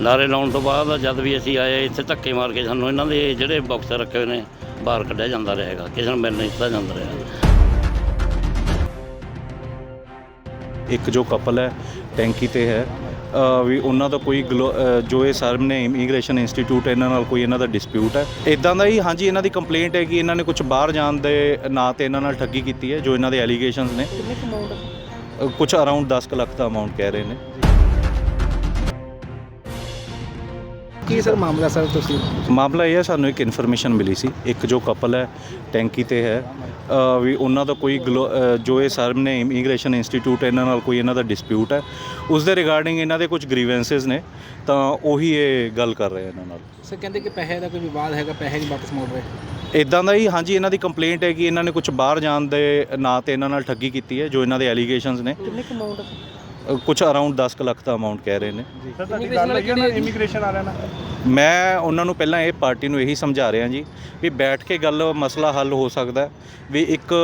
ਨਾਰੇ ਲਾਉਣ ਤੋਂ ਬਾਅਦ ਜਦ ਵੀ ਅਸੀਂ ਆਏ ਇੱਥੇ ਧੱਕੇ ਮਾਰ ਕੇ ਸਾਨੂੰ ਇਹਨਾਂ ਦੇ ਜਿਹੜੇ ਬਾਕਸ ਰੱਖੇ ਹੋਏ ਨੇ ਬਾਹਰ ਕੱਢਿਆ ਜਾਂਦਾ ਰਹੇਗਾ ਕਿਸੇ ਨੂੰ ਮਿਲ ਨਹੀਂ ਦਿੱਤਾ ਜਾਂਦਾ ਰਿਹਾ। ਇੱਕ ਜੋ ਕਪਲ ਹੈ ਟੈਂਕੀ ਤੇ ਹੈ ਵੀ ਉਹਨਾਂ ਦਾ ਕੋਈ ਗਲੋ- ਜੋ ਇਹ ਨੇ ਇਮੀਗ੍ਰੇਸ਼ਨ ਇੰਸਟੀਚਿਊਟ ਇਹਨਾਂ ਨਾਲ ਕੋਈ ਇਹਨਾਂ ਦਾ ਡਿਸਪਿਊਟ ਹੈ। ਇਦਾਂ ਦਾ ਹੀ ਹਾਂਜੀ ਇਹਨਾਂ ਦੀ ਕੰਪਲੇਂਟ ਹੈ ਕਿ ਇਹਨਾਂ ਨੇ ਕੁਝ ਬਾਹਰ ਜਾਣ ਦੇ ਨਾਂ ਤੇ ਇਹਨਾਂ ਨਾਲ ਠੱਗੀ ਕੀਤੀ ਹੈ ਜੋ ਇਹਨਾਂ ਦੇ ਐਲੀਗੇਸ਼ਨਸ ਨੇ। ਅ, ਕੁਝ ਅਰਾਊਂਡ 10 ਕੁ ਲੱਖ ਦਾ ਅਮਾਉਂਟ ਕਹਿ ਰਹੇ ਨੇ। ਕੀ ਸਰ ਮਾਮਲਾ ਸਰ ਤੁਸੀਂ? ਮਾਮਲਾ ਇਹ ਹੈ ਸਾਨੂੰ ਇੱਕ ਇਨਫੋਰਮੇਸ਼ਨ ਮਿਲੀ ਸੀ। ਇੱਕ ਜੋ ਕਪਲ ਹੈ ਟੈਂਕੀ ਤੇ ਹੈ ਅ, ਵੀ ਉਹਨਾਂ ਦਾ ਕੋਈ ਗਲੋ- ਅ, ਜੋ ਇਹ ਸਰ ਨੇ ਇਮੀਗ੍ਰੇਸ਼ਨ ਇੰਸਟੀਚਿਊਟ ਇਹਨਾਂ ਨਾਲ ਕੋਈ ਇਹਨਾਂ ਦਾ ਡਿਸਪਿਊਟ ਹੈ। ਉਸ ਦੇ ਰਿਗਾਰਡਿੰਗ ਇਹਨਾਂ ਦੇ ਕੁਝ ਗ੍ਰੀਵੈਂਸਸ ਨੇ ਤਾਂ ਉਹੀ ਇਹ ਗੱਲ ਕਰ ਰਹੇ ਇਹਨਾਂ ਨਾਲ। ਸਰ ਕਹਿੰਦੇ ਕਿ ਪੈਸੇ ਦਾ ਕੋਈ ਵਿਵਾਦ ਹੈਗਾ ਪੈਸੇ ਨਹੀਂ ਵਾਪਸ ਮੋੜ ਰਹੇ। ਇਦਾਂ ਦਾ ਹੀ ਹਾਂਜੀ ਇਹਨਾਂ ਦੀ ਕੰਪਲੇਂਟ ਹੈ ਕਿ ਇਹਨਾਂ ਨੇ ਕੁਝ ਬਾਹਰ ਜਾਣ ਦੇ ਨਾਂ ਤੇ ਇਹਨਾਂ ਨਾਲ ਠੱਗੀ ਕੀਤੀ ਹੈ ਜੋ ਇਹਨਾਂ ਦੇ ਐਲੀਗੇਸ਼ਨਸ ਨੇ। ਕਿੰਨੇ ਅਮਾਉਂਟ ਕੁਝ ਅਰਾਊਂਡ 10 ਕੁ ਲੱਖ ਦਾ ਅਮਾਉਂਟ ਕਹਿ ਰਹੇ ਨੇ। ਸਰ ਤੁਹਾਡੀ ਗੱਲ ਹੈ ਨਾ ਇਮੀਗ੍ਰੇਸ਼ਨ ਵਾਲਿਆਂ ਨਾਲ। ਮੈਂ ਉਹਨਾਂ ਨੂੰ ਪਹਿਲਾਂ ਇਹ ਪਾਰਟੀ ਨੂੰ ਇਹੀ ਸਮਝਾ ਰਿਹਾ ਜੀ ਵੀ ਬੈਠ ਕੇ ਗੱਲ ਮਸਲਾ ਹੱਲ ਹੋ ਸਕਦਾ ਹੈ। ਵੀ ਇੱਕ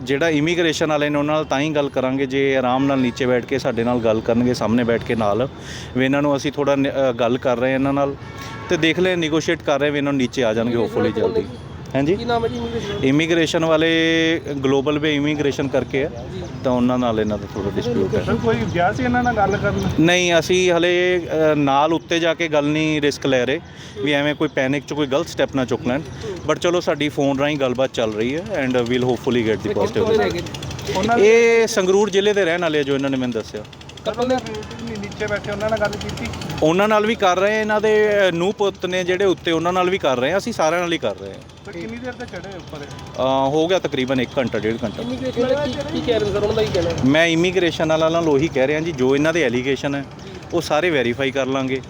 ਜਿਹੜਾ ਇਮੀਗ੍ਰੇਸ਼ਨ ਵਾਲੇ ਨੇ ਉਹਨਾਂ ਨਾਲ ਤਾਂ ਹੀ ਗੱਲ ਕਰਾਂਗੇ ਜੇ ਆਰਾਮ ਨਾਲ ਨੀਚੇ ਬੈਠ ਕੇ ਸਾਡੇ ਨਾਲ ਗੱਲ ਕਰਨਗੇ ਸਾਹਮਣੇ ਬੈਠ ਕੇ ਨਾਲ। ਵੀ ਇਹਨਾਂ ਨੂੰ ਅਸੀਂ ਥੋੜਾ ਗੱਲ ਕਰ ਰਹੇ ਹਾਂ ਇਹਨਾਂ ਨਾਲ। ਤੇ ਦੇਖ ਲੈ ਨੈਗੋਸ਼ੀਏਟ ਕਰ ਰਹੇ ਵੀ ਇਹਨਾਂ ਨੂੰ ਨੀਚੇ ਆ ਜਾਣਗੇ ਹੋਪਫੁਲੀ ਜਲਦੀ। ਹਾਂਜੀ। ਕੀ ਨਾਮ ਹੈ ਜੀ ਇਮੀਗ੍ਰੇਸ਼ਨ ਇਮੀਗ੍ਰੇਸ਼ਨ ਵਾਲੇ ਗਲੋਬਲ ਵੇ ਇਮੀਗ੍ਰੇਸ਼ਨ ਕਰਕੇ ਆ। ਤਾਂ ਉਹਨਾਂ ਨਾਲ ਇਹਨਾਂ ਦਾ ਥੋੜਾ ਡਿਸਪਿਊਟ ਹੈ ਕੋਈ ਗਿਆ ਸੀ ਇਹਨਾਂ ਨਾਲ ਗੱਲ ਕਰਨ? ਨਹੀਂ ਅਸੀਂ ਹਲੇ ਅ, ਨਾਲ ਉੱਤੇ ਜਾ ਕੇ ਗੱਲ ਨਹੀਂ ਰਿਸਕ ਲੈ ਰਹੇ ਵੀ ਐਵੇਂ ਕੋਈ ਪੈਨਿਕ ਚ ਕੋਈ ਗਲਤ ਸਟੈਪ ਨਾ ਚੁੱਕ ਲੈਣ। ਬਟ ਚਲੋ ਸਾਡੀ ਫੋਨ ਰਾਹੀਂ ਗੱਲਬਾਤ ਚੱਲ ਰਹੀ ਹੈ and we'll hopefully get the positive ਉਹਨਾਂ ਇਹ ਸੰਗਰੂਰ ਜ਼ਿਲ੍ਹੇ ਦੇ ਰਹਿਣ ਵਾਲੇ ਆ ਜੋ ਇਹਨਾਂ ਨੇ ਮੈਨੂੰ ਦੱਸਿਆ। ਕਪਲ ਦੇ ਨੀਚੇ ਬੈਠੇ ਉਹਨਾਂ ਨਾਲ ਗੱਲ ਕੀਤੀ। ਉਹਨਾਂ ਨਾਲ ਵੀ ਕਰ ਰਹੇ ਹਾਂ, ਇਹਨਾਂ ਦੇ ਨੂੰ ਪੁੱਤ ਨੇ ਜਿਹੜੇ ਉੱਤੇ ਉਹਨਾਂ ਨਾਲ ਵੀ ਕਰ ਰਹੇ ਹਾਂ ਅਸੀਂ ਸਾਰਿਆਂ ਨਾਲ ਹੀ ਕਰ ਰਹੇ ਹਾਂ ਸਰ ਕਿੰਨੀ ਦੇਰ ਤੇ ਚੜੇ ਉੱਪਰ? ਅ, ਹੋ ਗਿਆ ਤਕਰੀਬਨ 1 ਘੰਟਾ ਡੇਢ ਘੰਟਾ। ਇਮੀਗ੍ਰੇਸ਼ਨ ਵਾਲੇ ਕੀ ਕੀ ਕਹਿ ਰਹੇ ਸਰ? ਉਹਨਾਂ ਦਾ ਕੀ ਕਹਿਣਾ ਹੈ? ਮੈਂ ਇਮੀਗ੍ਰੇਸ਼ਨ ਵਾਲਾ ਨਾਲ ਉਹੀ ਕਹਿ ਰਿਹਾ ਜੀ ਜੋ ਇਹਨਾਂ ਦੇ ਐਲੀਗੇਸ਼ਨ ਹੈ ਉਹ ਸਾਰੇ ਵੈਰੀਫਾਈ ਕਰ ਲਾਂਗੇ।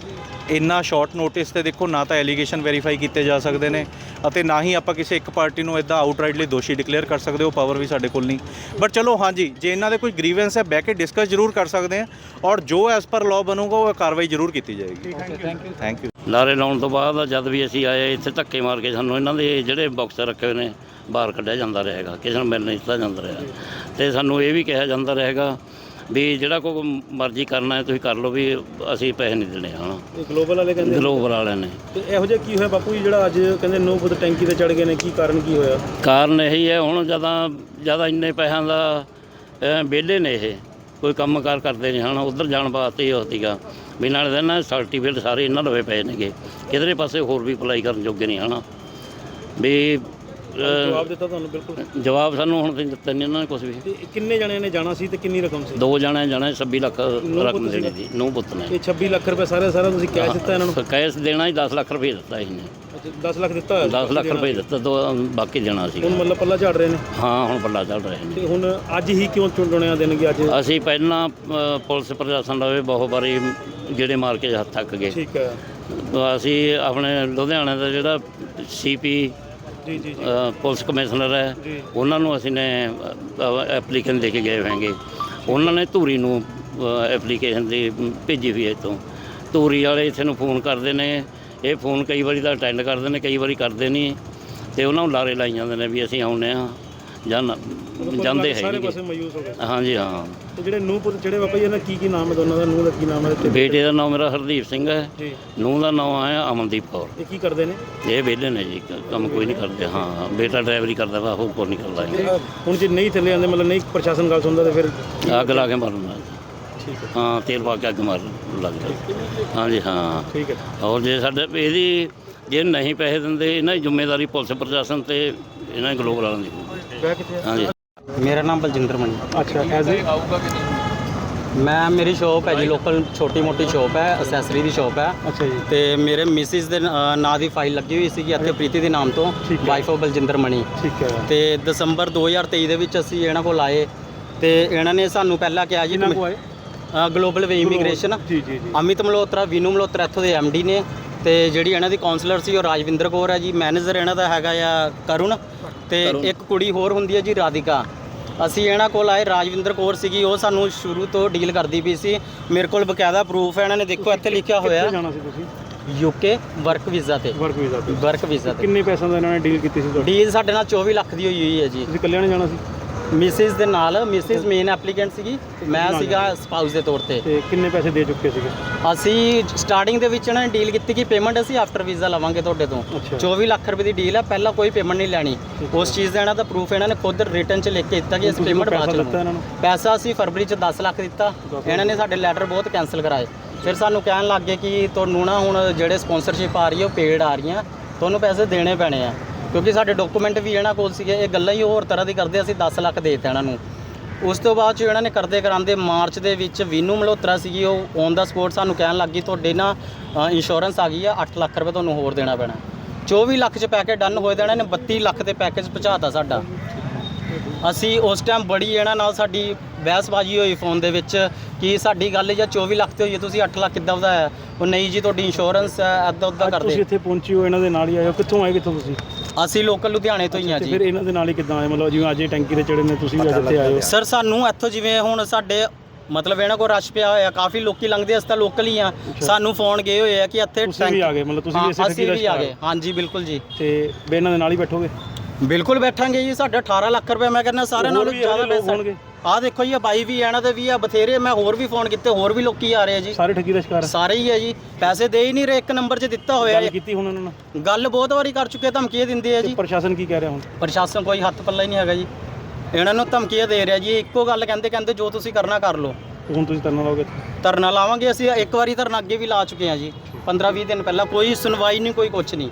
ਇੰਨਾ ਸ਼ਾਰਟ ਨੋਟਿਸ ਤੇ ਦੇਖੋ ਨਾ ਤਾਂ ਐਲੀਗੇਸ਼ਨ ਵੈਰੀਫਾਈ ਕੀਤੇ ਜਾ ਸਕਦੇ ਨੇ ਅਤੇ ਨਾ ਹੀ ਆਪਾਂ ਕਿਸੇ ਇੱਕ ਪਾਰਟੀ ਨੂੰ ਇਦਾਂ ਆਊਟਰਾਈਟਲੀ ਦੋਸ਼ੀ ਡਿਕਲੇਅਰ ਕਰ ਸਕਦੇ ਹੋ ਪਾਵਰ ਵੀ ਸਾਡੇ ਕੋਲ ਨਹੀਂ। ਬਟ ਚਲੋ ਹਾਂਜੀ ਜੇ ਇਹਨਾਂ ਦੇ ਕੋਈ ਗ੍ਰੀਵੈਂਸ ਹੈ ਬਹਿ ਕੇ ਡਿਸਕਸ ਜ਼ਰੂਰ ਕਰ ਸਕਦੇ ਹਾਂ ਔਰ ਜੋ ਐਸ ਪਰ ਲਾਅ ਬਣੂਗਾ ਉਹ ਕਾਰਵਾਈ ਜ਼ਰੂਰ ਕੀਤੀ ਜਾਏਗੀ। ਥੈਂਕ ਯੂ ਨਾਰੇ ਲਾਉਣ ਤੋਂ ਬਾਅਦ ਜਦ ਵੀ ਅਸੀਂ ਆਏ ਇੱਥੇ ਧੱਕੇ ਮਾਰ ਕੇ ਸਾਨੂੰ ਇਹਨਾਂ ਦੇ ਜਿਹੜੇ ਬਾਕਸ ਰੱਖੇ ਹੋਏ ਨੇ ਬਾਹਰ ਕੱਢਿਆ ਜਾਂਦਾ ਰਹੇਗਾ ਕਿਸੇ ਨੂੰ ਮਿਲ ਨਹੀਂ ਦਿੱਤਾ ਜਾਂਦਾ ਰਿਹਾ। ਤੇ ਸਾਨੂੰ ਇਹ ਵੀ ਕਿਹਾ ਜਾਂਦਾ ਰਹੇਗਾ ਵੀ ਜਿਹੜਾ ਕੋਈ ਮਰਜ਼ੀ ਕਰਨਾ ਹੈ ਤੁਸੀਂ ਕਰ ਲਓ ਵੀ ਅਸੀਂ ਪੈਸੇ ਨਹੀਂ ਦੇਣੇ ਹਾਂ ਇਹ ਗਲੋਬਲ ਵਾਲੇ ਕਹਿੰਦੇ ਗਲੋਬਲ ਵਾਲਿਆਂ ਨੇ। ਤੇ ਇਹੋ ਜਿਹਾ ਕੀ ਹੋਇਆ? ਬਾਪੂ ਜੀ ਜਿਹੜਾ ਅੱਜ ਕਹਿੰਦੇ ਨੋ ਪੁੱਤ ਟੈਂਕੀ ਤੇ ਚੜ ਗਏ ਨੇ ਕੀ ਕਾਰਨ ਕੀ ਹੋਇਆ? ਕਾਰਨ ਇਹੀ ਹੈ ਹੁਣ ਜਦੋਂ ਜ਼ਿਆਦਾ ਇੰਨੇ ਪੈਸਿਆਂ ਦਾ ਵਿਹਲੇ ਨੇ ਇਹ। ਕੋਈ ਕੰਮਕਾਰ ਕਰਦੇ ਨਹੀਂ ਹਨ ਉਧਰ ਜਾਣ ਵਾਸਤੇ ਹੀ ਉਹ ਸੀਗਾ। ਵੀ ਨਾਲ ਦੇ ਨਾ ਸਰਟੀਫਿਕੇਟ ਸਾਰੇ ਇਹਨਾਂ ਲਵੇ ਪਏ ਨੇਗੇ। ਕਿਧਰੇ ਪਾਸੇ ਹੋਰ ਵੀ ਅਪਲਾਈ ਕਰਨ ਜੋਗੇ ਨਹੀਂ ਹਨ। ਵੀ ਜਵਾਬ ਦਿੱਤਾ ਤੁਹਾਨੂੰ ਬਿਲਕੁਲ। ਜਵਾਬ ਸਾਨੂੰ ਹੁਣ ਤੱਕ ਦਿੱਤਾ ਨਹੀਂ ਇਹਨਾਂ ਨੇ ਕੁਝ ਵੀ। ਤੇ ਕਿੰਨੇ ਜਣਿਆਂ ਨੇ ਜਾਣਾ ਸੀ ਤੇ ਕਿੰਨੀ ਰਕਮ ਸੀ? ਦੋ ਜਣੇ ਜਾਣੇ 26 ਲੱਖ ਰਕਮ ਦੇਣੀ ਸੀ ਨੂੰ ਪੁੱਤ ਨੇ। ਇਹ 26 ਲੱਖ ਰੁਪਏ ਸਾਰਾ ਸਾਰਾ ਤੁਸੀਂ ਕੈਸ਼ ਦਿੱਤਾ ਇਹਨਾਂ ਨੂੰ? ਕੈਸ਼ ਦੇਣਾ ਹੀ 10 ਲੱਖ ਰੁਪਏ ਦਿੱਤਾ ਇਹਨੇ। ਅੱਛਾ 10 ਲੱਖ ਦਿੱਤਾ ਹੋਇਆ 10 ਲੱਖ ਰੁਪਏ ਦਿੱਤਾ ਦੋ ਬਾਕੀ ਦੇਣਾ ਸੀ ਹੁਣ ਮਤਲਬ ਪੱਲਾ ਝਾੜ ਰਹੇ ਨੇ? ਹਾਂ ਹੁਣ ਬੱਲਾ ਚੱਲ ਰਹੇ ਨੇ। ਤੇ ਹੁਣ ਅੱਜ ਹੀ ਕਿਉਂ ਚੁਣਿਆ ਦੇਣਗੇ ਅੱਜ? ਅਸੀਂ ਪਹਿਲਾਂ ਪੁਲਿਸ ਪ੍ਰਸ਼ਾਸਨ ਲਵੇ ਬਹੁਤ ਵਾਰੀ ਜਿਹੜੇ ਮਾਰ ਕੇ ਹੱਥ ਥੱਕ ਗਏ। ਠੀਕ ਹੈ। ਅਸੀਂ ਆਪਣੇ ਲੁਧਿਆਣੇ ਦਾ ਜਿਹੜਾ ਸੀਪੀ ਜੀ ਜੀ ਪੁਲਿਸ ਕਮਿਸ਼ਨਰ ਹੈ। ਉਹਨਾਂ ਨੂੰ ਅਸੀਂ ਨੇ ਐਪਲੀਕੇਸ਼ਨ ਦੇ ਕੇ ਗਏ ਹੋਏਗੇ। ਉਹਨਾਂ ਨੇ ਧੂਰੀ ਨੂੰ ਐਪਲੀਕੇਸ਼ਨ ਦੀ ਭੇਜੀ ਹੋਈ ਹੈ ਇੱਥੋਂ। ਧੂਰੀ ਵਾਲੇ ਇੱਥੇ ਨੂੰ ਫੋਨ ਕਰਦੇ ਨੇ। ਇਹ ਫੋਨ ਕਈ ਵਾਰੀ ਤਾਂ ਅਟੈਂਡ ਕਰਦੇ ਨੇ ਕਈ ਵਾਰੀ ਕਰਦੇ ਨਹੀਂ। ਤੇ ਉਹਨਾਂ ਨੂੰ ਲਾਰੇ ਲਾਈ ਜਾਂਦੇ ਨੇ ਵੀ ਅਸੀਂ ਆਉਨੇ ਆ ਜਾਂ ਨਾ- ਜਾਂਦੇ ਹੈ ਸਾਰੇ ਨਹੀਂ ਪਾਸੇ ਮਾਯੂਸ ਹੋ ਗਏ। ਹਾਂਜੀ ਹਾਂ। ਤੇ ਜਿਹੜੇ ਨੂੰ ਪੁੱਤ ਜਿਹੜੇ ਜੀ ਇਹਨਾਂ ਕੀ ਕੀ ਨਾਮ ਹੈ ਦੋਨਾਂ ਦਾ? ਨੂੰ ਦਾ ਕੀ ਨਾਮ ਹੈ? ਤੇ ਬੇਟੇ ਦਾ ਨਾਮ ਮੇਰਾ ਹਰਦੀਪ ਸਿੰਘ ਹੈ। ਜੀ। ਨੂੰਹ ਦਾ ਨਾਮ ਹੈ ਅਮਨਦੀਪ ਕੌਰ। ਇਹ ਕੀ ਕਰਦੇ ਨੇ? ਇਹ ਵਿਹਲੇ ਨੇ ਜੀ ਕੰਮ ਕੋਈ ਨਹੀਂ ਕਰਦੇ। ਹਾਂ ਬੇਟਾ ਡਰਾਈਵਰੀ ਕਰਦਾ ਵਾ ਹੋਰ ਕੋਈ ਨਹੀਂ ਕਰਦਾ ਜੀ। ਹੁਣ ਜੇ ਨਹੀਂ ਥੱਲੇ ਆਉਂਦੇ ਮਤਲਬ ਨਹੀਂ ਪ੍ਰਸ਼ਾਸਨ ਗੱਲ ਸੁਣਦਾ ਤੇ ਫਿਰ ਅੱਗ ਲਾ ਕੇ ਮਾਰਨਾ ਹਾਂ। ਤੇਲ ਪਾ ਕੇ ਅੱਗ ਮਾਰ ਲੱਗਦਾ ਹਾਂਜੀ ਹਾਂ। ਠੀਕ ਹੈ। ਔਰ ਜੇ ਸਾਡੇ ਇਹਦੀ ਜੇ ਨਹੀਂ ਪੈਸੇ ਦਿੰਦੇ ਇਹਨਾਂ ਦੀ ਜ਼ਿੰਮੇਵਾਰੀ ਪੁਲਿਸ ਪ੍ਰਸ਼ਾਸਨ ਤੇ ਇਹਨਾਂ ਦੀ ਗਲੋਬਲ ਵਾਲਿਆਂ ਦੀ ਹੋਊਗੀ। ਬਹਿ ਕਿੱਥੇ ਹਾਂਜੀ। ਮੇਰਾ ਨਾਮ ਬਲਜਿੰਦਰ ਮਣੀ। ਅੱਛਾ ਐਜ਼ ਮੈਂ ਮੇਰੀ ਸ਼ੌਪ ਹੈ ਜੀ ਲੋਕਲ ਛੋਟੀ ਮੋਟੀ ਸ਼ੌਪ ਹੈ ਅਸੈਸਰੀ ਦੀ ਸ਼ੌਪ ਹੈ। ਅੱਛਾ ਜੀ। ਤੇ ਮੇਰੇ ਮਿਸਿਸ ਦੇ ਨ- ਨਾਂ ਦੀ ਫਾਈਲ ਲੱਗੀ ਹੋਈ ਸੀਗੀ ਇੱਥੇ ਪ੍ਰੀਤੀ ਦੇ ਨਾਮ ਤੋਂ। Wife of Baljinder Mani. ਠੀਕ ਹੈ। ਤੇ ਦਸੰਬਰ 2023 ਦੇ ਵਿੱਚ ਅਸੀਂ ਇਹਨਾਂ ਕੋਲ ਆਏ। ਤੇ ਇਹਨਾਂ ਨੇ ਸਾਨੂੰ ਪਹਿਲਾਂ ਕਿਹਾ ਜੀ ਗਲੋਬਲ ਵੇ ਇਮੀਗ੍ਰੇਸ਼ਨ ਜੀ ਜੀ ਜੀ। ਅਮਿਤ ਮਲਹੋਤਰਾ ਵੀਨੂ ਮਲਹੋਤਰਾ ਇੱਥੋਂ ਦੇ ਐਮਡੀ ਨੇ। ਤੇ ਜਿਹੜੀ ਇਹਨਾਂ ਦੀ ਕਾਉਂਸਲਰ ਸੀ ਉਹ ਰਾਜਵਿੰਦਰ ਕੌਰ ਹੈ ਜੀ ਮੈਨੇਜਰ ਇਹਨਾਂ ਦਾ ਹੈਗਾ ਆ ਕਰੁਣ ਤੇ ਇੱਕ ਕੁੜੀ ਹੋਰ ਹੁੰਦੀ ਹੈ ਜੀ ਰਾਧਿਕਾ। ਅਸੀਂ ਇਹਨਾਂ ਕੋਲ ਆਏ ਰਾਜਵਿੰਦਰ ਕੌਰ ਸੀਗੀ ਉਹ ਸਾਨੂੰ ਸ਼ੁਰੂ ਤੋਂ ਡੀਲ ਕਰਦੀ ਪਈ ਸੀ। ਮੇਰੇ ਕੋਲ ਬਕਾਇਦਾ ਪ੍ਰੂਫ ਹੈ ਇਹਨਾਂ ਨੇ ਦੇਖੋ ਇੱਥੇ ਲਿਖਿਆ ਹੋਇਆ। ਜਾਣਾ ਸੀ ਤੁਸੀਂ? ਯੂਕੇ ਵਰਕ ਵੀਜ਼ਾ ਤੇ। ਵਰਕ ਵੀਜ਼ਾ ਤੇ। ਵਰਕ ਵੀਜ਼ਾ ਤੇ। ਕਿੰਨੇ ਪੈਸਿਆਂ ਦਾ ਇਹਨਾਂ ਨੇ ਡੀਲ ਕੀਤੀ ਸੀ ਤੁਹਾਡੀ? ਡੀਲ ਸਾਡੇ ਨਾਲ 24 ਲੱਖ ਦੀ ਹੋਈ ਹੋਈ ਹੈ ਜੀ। ਤੁਸੀਂ ਇਕੱਲਿਆਂ ਨੇ ਜਾਣਾ ਸੀ? ਮਿਸਿਸ ਦੇ ਨਾਲ ਮਿਸਿਸ ਮੇਨ ਐਪਲੀਕੈਂਟ ਸੀਗੀ। ਮੈਂ ਸੀਗਾ ਸਪਾਊਸ ਦੇ ਤੌਰ ਤੇ। ਤੇ ਕਿੰਨੇ ਪੈਸੇ ਦੇ ਚੁੱਕੇ ਸੀਗੇ? ਅਸੀਂ ਸਟਾਰਟਿੰਗ ਦੇ ਵਿੱਚ ਨੇ ਡੀਲ ਕੀਤੀ ਕਿ ਪੇਮੈਂਟ ਅਸੀਂ ਆਫਟਰ ਵੀਜ਼ਾ ਲਵਾਂਗੇ ਤੁਹਾਡੇ ਤੋਂ। ਅੱਛਾ। 24 ਲੱਖ ਰੁਪਏ ਦੀ ਡੀਲ ਹੈ ਪਹਿਲਾਂ ਕੋਈ ਪੇਮੈਂਟ ਨਹੀਂ ਲੈਣੀ। ਉਸ ਚੀਜ਼ ਦਾ ਇਹਨਾਂ ਦਾ ਪ੍ਰੂਫ ਇਹਨਾਂ ਨੇ ਖੁਦ ਰਿਟਰਨ ਚ ਲਿਖ ਕੇ ਦਿੱਤਾ ਕਿ ਅਸੀਂ ਤੁਸੀਂ ਪੇਮੈਂਟ ਪੈਸਾ ਬਾਅਦ ਚ ਦਿੱਤਾ ਇਹਨਾਂ ਨੂੰ? ਲਵਾਂਗੇ। ਪੈਸਾ ਅਸੀਂ ਫਰਵਰੀ ਚ 10 ਲੱਖ ਦਿੱਤਾ। ਇਹਨਾਂ ਨੇ ਸਾਡੇ ਲੈਟਰ ਬਹੁਤ ਕੈਨਸਲ ਕਰਾਏ। ਫਿਰ ਸਾਨੂੰ ਕਹਿਣ ਲੱਗ ਗਏ ਕਿ ਤੁਹਾਨੂੰ ਨਾ ਹੁਣ ਜਿਹੜੇ ਸਪਾਂਸਰਸ਼ਿਪ ਆ ਰਹੀ ਹੈ ਉਹ ਪੇਡ ਆ ਰਹੀਆਂ। ਤੁਹਾਨੂੰ ਪੈਸੇ ਦੇਣੇ ਪੈਣੇ ਆ। ਕਿਉਂਕਿ ਸਾਡੇ ਡਾਕੂਮੈਂਟ ਵੀ ਇਹਨਾਂ ਕੋਲ ਸੀਗੇ ਇਹ ਗੱਲਾਂ ਹੀ ਹੋਰ ਤਰ੍ਹਾਂ ਦੀ ਕਰਦੇ ਅਸੀਂ 10 ਲੱਖ ਦੇ ਦਿੱਤੇ ਇਹਨਾਂ ਨੂੰ। ਉਸ ਤੋਂ ਬਾਅਦ ਚ ਇਹਨਾਂ ਨੇ ਕਰਦੇ ਕਰਾਂਦੇ ਮਾਰਚ ਦੇ ਵਿੱਚ ਵੀਨੂ ਮਲਹੋਤਰਾ ਸੀਗੀ ਉਹ ਔਨ ਦਾ ਸਪੋਰਟ ਸਾਨੂੰ ਕਹਿਣ ਲੱਗੀ ਤੁਹਾਡੇ ਨਾ ਇੰਸ਼ੋਰੈਂਸ ਆ ਗਈ ਆ 8 ਲੱਖ ਰੁਪਏ ਤੁਹਾਨੂੰ ਹੋਰ ਦੇਣਾ ਪੈਣਾ। 24 ਲੱਖ ਚ ਪੈਕੇਜ ਡਨ ਹੋਏ ਦੇਣਾ ਨੇ 32 ਲੱਖ ਦੇ ਪੈਕੇਜ ਪਹੁੰਚਾਤਾ ਸਾਡਾ। ਅਸੀਂ ਉਸ ਟਾਈਮ ਬੜੀ ਇਹਨਾਂ ਨਾਲ ਸਾਡੀ ਬਹਿਸਬਾਜ਼ੀ ਹੋਈ ਫੋਨ ਦੇ ਵਿੱਚ ਕਿ ਸਾਡੀ ਗੱਲ ਜਾਂ 24 ਲੱਖ ਤੇ ਹੋਈ ਤੁਸੀਂ 8 ਲੱਖ ਕਿੱਦਾਂ ਵਧਾਇਆ? ਉਹ ਨਹੀਂ ਜੀ ਤੁਹਾਡੀ ਇੰਸ਼ੋਰੈਂਸ ਐਦਾਂ ਉੱਦਾਂ ਅੱਜ ਤੁਸੀਂ ਕਰਦੇ ਇੱਥੇ ਪਹੁੰਚੇ ਹੋ ਇਹਨਾਂ ਦੇ ਨਾਲ ਹੀ ਆਏ ਹੋ। ਕਿੱਥੋਂ ਆਏ ਕਿੱਥੋਂ ਤੁਸੀਂ? ਅਸੀਂ ਲੋਕਲ ਲੁਧਿਆਣੇ ਤੋਂ ਹੀ ਆ ਤੇ ਜੀ। ਫਿਰ ਇਹਨਾਂ ਦੇ ਨਾਲ ਹੀ ਕਿੱਦਾਂ ਆਏ? ਮਤਲਬ ਜਿਵੇਂ ਅੱਜ ਇਹ ਟੈਂਕੀ ਤੇ ਚੜੇ ਨੇ ਤੁਸੀਂ ਵੀ ਅੱਜ ਇੱਥੇ ਆਏ ਹੋ? ਸਰ ਸਾਨੂੰ ਇੱਥੋਂ ਜਿਵੇਂ ਹੁਣ ਸਾਡੇ ਮਤਲਬ ਇਹਨਾਂ ਕੋਲ ਰਸ਼ ਪਿਆ ਹੋਇਆ ਕਾਫੀ ਲੋਕੀ ਲੰਘਦੇ ਅਸੀਂ ਤਾਂ ਲੋਕਲ ਹੀ ਆ ਸਾਨੂੰ ਫੋਨ ਗਏ ਹੋਏ ਆ ਕਿ ਇੱਥੇ ਤੁਸੀਂ ਵੀ ਆ ਗਏ ਮਤਲਬ ਤੁਸੀਂ ਵੀ ਹਾਂ, ਇਸੇ ਅਸੀਂ ਦਾ ਵੀ ਆ ਗਏ। ਹਾਂਜੀ ਬਿਲਕੁਲ ਜੀ। ਤੇ ਇਹਨਾਂ ਦੇ ਨਾਲ ਹੀ ਬੈਠੋਗੇ? ਬਿਲਕੁਲ ਬੈਠਾਂਗੇ ਜੀ ਸਾਡਾ 18 ਲੱਖ ਰੁਪਏ ਮੈਂ ਕਹਿੰਦਾ ਸਾਰਿਆਂ ਨਾਲੋਂ ਜ਼ਿਆਦਾ ਪੈਸਾ। ਹੋਣਗੇ। ਆਹ ਦੇਖੋ ਜੀ ਆ ਬਾਈ ਵੀ ਇਹਨਾਂ ਦੇ ਵੀ ਆ ਬਥੇਰੇ ਮੈਂ ਹੋਰ ਵੀ ਫੋਨ ਕੀਤੇ ਹੋਰ ਵੀ ਲੋਕੀ ਆ ਰਹੇ ਆ ਜੀ। ਸਾਰੇ ਠੱਗੀ ਦਾ ਸ਼ਿਕਾਰ ਸਾਰੇ ਹੀ ਆ ਜੀ। ਪੈਸੇ ਦੇ ਹੀ ਨਹੀਂ ਰਹੇ ਇੱਕ ਨੰਬਰ 'ਚ ਦਿੱਤਾ ਹੋਇਆ ਗੱਲ ਕੀਤੀ ਹੁਣ ਉਹਨਾਂ ਨਾਲ ਗੱਲ ਬਹੁਤ ਵਾਰੀ ਕਰ ਚੁੱਕੇ ਧਮਕੀਆਂ ਦਿੰਦੇ ਆ ਤੇ ਜੀ ਪ੍ਰਸ਼ਾਸਨ ਕੀ ਕਹਿ ਰਿਹਾ ਹੁਣ? ਪ੍ਰਸ਼ਾਸਨ ਕੋਈ ਹੱਥ ਪੱਲਾ ਹੀ ਨਹੀਂ ਹੈਗਾ ਜੀ। ਇਹਨਾਂ ਨੂੰ ਧਮਕੀਆਂ ਦੇ ਰਿਹਾ ਜੀ। ਇੱਕੋ ਗੱਲ ਕਹਿੰਦੇ ਕਹਿੰਦੇ ਜੋ ਤੁਸੀਂ ਕਰਨਾ ਕਰ ਲਓ। ਤੇ ਹੁਣ ਤੁਸੀਂ ਤਰਨਾ ਲਾਓਗੇ ਧਰਨਾ ਲਾਵਾਂਗੇ ਅਸੀਂ। ਇੱਕ ਵਾਰੀ ਧਰਨਾ ਅੱਗੇ ਵੀ ਲਾ ਚੁੱਕੇ ਹਾਂ ਜੀ। 15 20 ਦਿਨ ਪਹਿਲਾਂ ਕੋਈ ਸੁਣਵਾਈ ਨਹੀਂ ਕੋਈ ਕੁਛ ਨਹੀਂ।